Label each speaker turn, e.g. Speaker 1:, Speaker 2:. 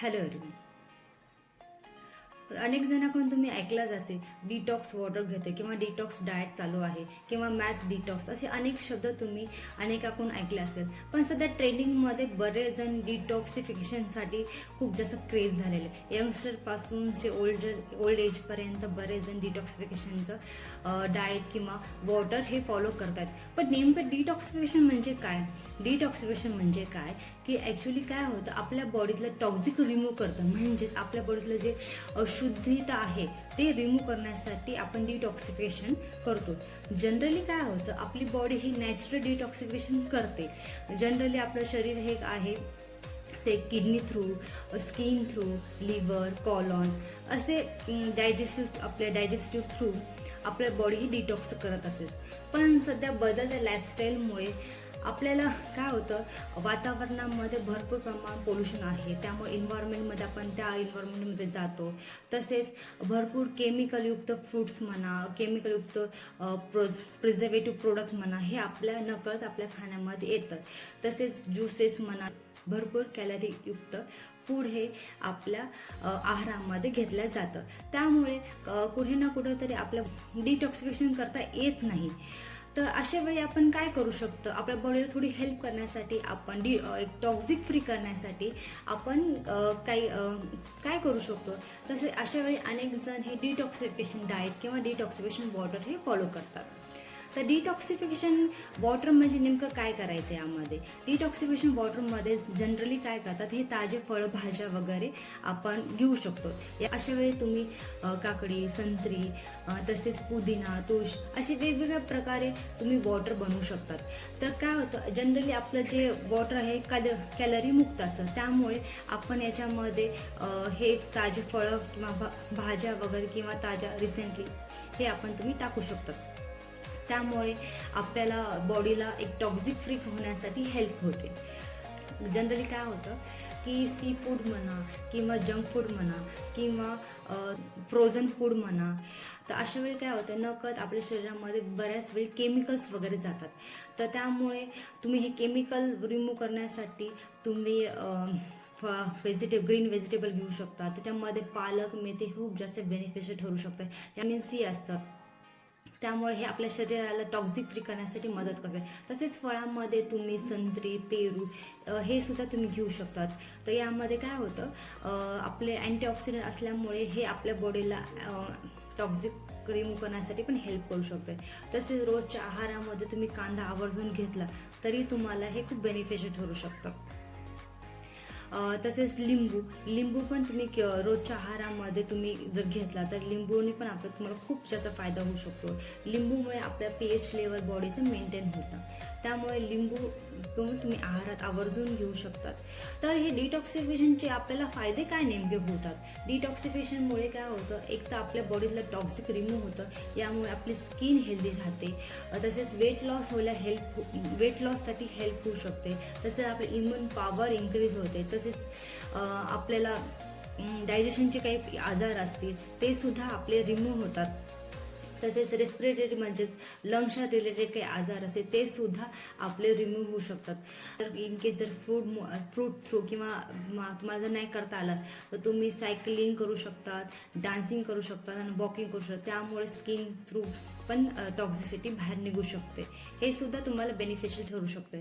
Speaker 1: Hello ഒരുമേ अनेक जणांकडून तुम्ही ऐकलाच असेल डिटॉक्स वॉटर घेते किंवा डिटॉक्स डाएट चालू आहे किंवा मॅथ डिटॉक्स असे अनेक शब्द तुम्ही अनेकाकडून ऐकले असेल. पण सध्या ट्रेंडिंगमध्ये बरेच जण डिटॉक्सिफिकेशनसाठी खूप जास्त क्रेज झालेले आहे यंगस्टरपासून जे ओल्डर ओल्ड एजपर्यंत बरेच जण डिटॉक्सिफिकेशनचं डाएट किंवा वॉटर हे फॉलो करतात पण नेमकं डिटॉक्सिफिकेशन म्हणजे काय? डिटॉक्सिफिकेशन म्हणजे काय? की ॲक्च्युली काय होतं आपल्या बॉडीतलं टॉक्झिक रिमूव्ह करतं. म्हणजेच आपल्या बॉडीतलं जे अशुद्धता आहे ते रिमूव्ह करण्यासाठी आपण डिटॉक्सिफिकेशन करतो. जनरली काय होतं आपली बॉडी ही नॅचरल डिटॉक्सिफिकेशन करते. जनरली आपलं शरीर हे आहे ते kidney through skin through liver colon असे डायजेस्टिव्ह आपल्या डायजेस्टिव्ह थ्रू आपल्या बॉडी ही डिटॉक्स करत असेल पण सध्या बदलत्या लाईफस्टाईलमुळे आपल्याला काय होतं वातावरणामध्ये भरपूर प्रमाण पोल्युशन आहे. त्यामुळे इन्व्हायरमेंटमध्ये आपण त्या इन्व्हायरमेंटमध्ये जातो. तसेच भरपूर केमिकलयुक्त फ्रुट्स म्हणा केमिकलयुक्त प्रोज प्रिझर्वेटिव्ह प्रोडक्ट म्हणा हे आपल्या नकळत आपल्या खाण्यामध्ये येतं. तसेच ज्युसेस म्हणा भरपूर कॅलरीयुक्त फूड हे आपल्या आहारामध्ये घेतलं जातं. त्यामुळे कुठे ना कुठेतरी आपलं डिटॉक्सिफिकेशन करता येत नाही. तर अशा वेळी आपण काय करू शकतो? आपल्या बॉडीला थोडी हेल्प करण्यासाठी आपण डी एक टॉक्झिक फ्री करण्यासाठी आपण काही काय करू शकतो? तसे अशा वेळी अनेक जण हे डिटॉक्सिफिकेशन डाएट किंवा डिटॉक्सिफिकेशन वॉटर हे फॉलो करतात. तर डिटॉक्सिफिकेशन वॉटर म्हणजे नेमकं काय करायचं यामध्ये? डिटॉक्सिफिकेशन वॉटरमध्ये जनरली काय करतात? हे ताजे फळभाज्या वगैरे आपण घेऊ शकतो. अशा वेळी तुम्ही काकडी संत्री तसेच पुदिना तुळस असे वेगवेगळ्या प्रकारे तुम्ही वॉटर बनवू शकतात. तर काय होतं? जनरली आपलं जे वॉटर आहे कॅल कॅलरी मुक्त असतं. त्यामुळे आपण याच्यामध्ये हे ताजे फळं किंवा भा भाज्या वगैरे किंवा ताज्या रिसेंटली हे आपण तुम्ही टाकू शकतात. त्यामुळे आपल्याला बॉडीला एक टॉक्झिक फ्री होण्यासाठी हेल्प होते. जनरली काय होतं की सी फूड म्हणा किंवा जंक फूड म्हणा किंवा फ्रोझन फूड म्हणा तर अशा वेळी काय होतं नकद आपल्या शरीरामध्ये बऱ्याच वेळी केमिकल्स वगैरे जातात. तर त्यामुळे तुम्ही हे केमिकल रिमूव्ह करण्यासाठी तुम्ही व्हेजिटेबल ग्रीन व्हेजिटेबल घेऊ शकता. त्याच्यामध्ये पालक मेथी खूप जास्त बेनिफिशियल ठरू शकतं. यामिन सी असतं. त्यामुळे हे आपल्या शरीराला टॉक्झिक फ्री करण्यासाठी मदत करते. तसेच फळांमध्ये तुम्ही संत्री पेरू हे सुद्धा तुम्ही घेऊ शकतात तर यामध्ये काय होतं आपले अँटीऑक्सिडंट असल्यामुळे हे आपल्या बॉडीला टॉक्झिक रिमूव्ह करण्यासाठी पण हेल्प करू शकते. तसेच रोजच्या आहारामध्ये तुम्ही कांदा आवर्जून घेतला तरी तुम्हाला हे खूप बेनिफिशियल ठरू शकतं. तसेच लिंबू. लिंबू पण तुम्ही क- रोजच्या आहारामध्ये तुम्ही जर घेतला तर लिंबूने पण आपलं तुम्हाला खूप जास्त फायदा होऊ शकतो. लिंबूमुळे आपल्या पी एच लेवल बॉडीचं मेंटेन होतं. त्यामुळे लिंबू पण तुम्ही आहारात आवर्जून घेऊ शकतात. तर हे डिटॉक्सिफिकेशनचे आपल्याला फायदे काय नेमके होतात? डिटॉक्सिफिकेशनमुळे काय होतं? एक तर आपल्या बॉडीतलं टॉक्सिक रिमूव्ह होतं. यामुळे आपली स्किन हेल्दी राहते. तसेच वेट लॉस व्हायला हेल्प वेट लॉससाठी हेल्प होऊ शकते. तसेच आपली इम्युन पॉवर इन्क्रीज होते. तसेच आपल्याला डायजेशनचे काही आजार असतील ते सुद्धा आपले रिमूव्ह होतात. तसेच रेस्पिरेटरी म्हणजेच लंग्सच्या रिलेटेड काही आजार असेल ते सुद्धा आपले रिमूव्ह होऊ शकतात. तर इन केस जर फ्रूट फ्रूट थ्रू किंवा तुम्हाला जर नाही करता आलं तर तुम्ही सायकलिंग करू शकतात डान्सिंग करू शकतात आणि वॉकिंग करू शकता त्यामुळे स्किन थ्रू पण टॉक्झिसिटी बाहेर निघू शकते. हे सुद्धा तुम्हाला बेनिफिशियल ठरू शकते.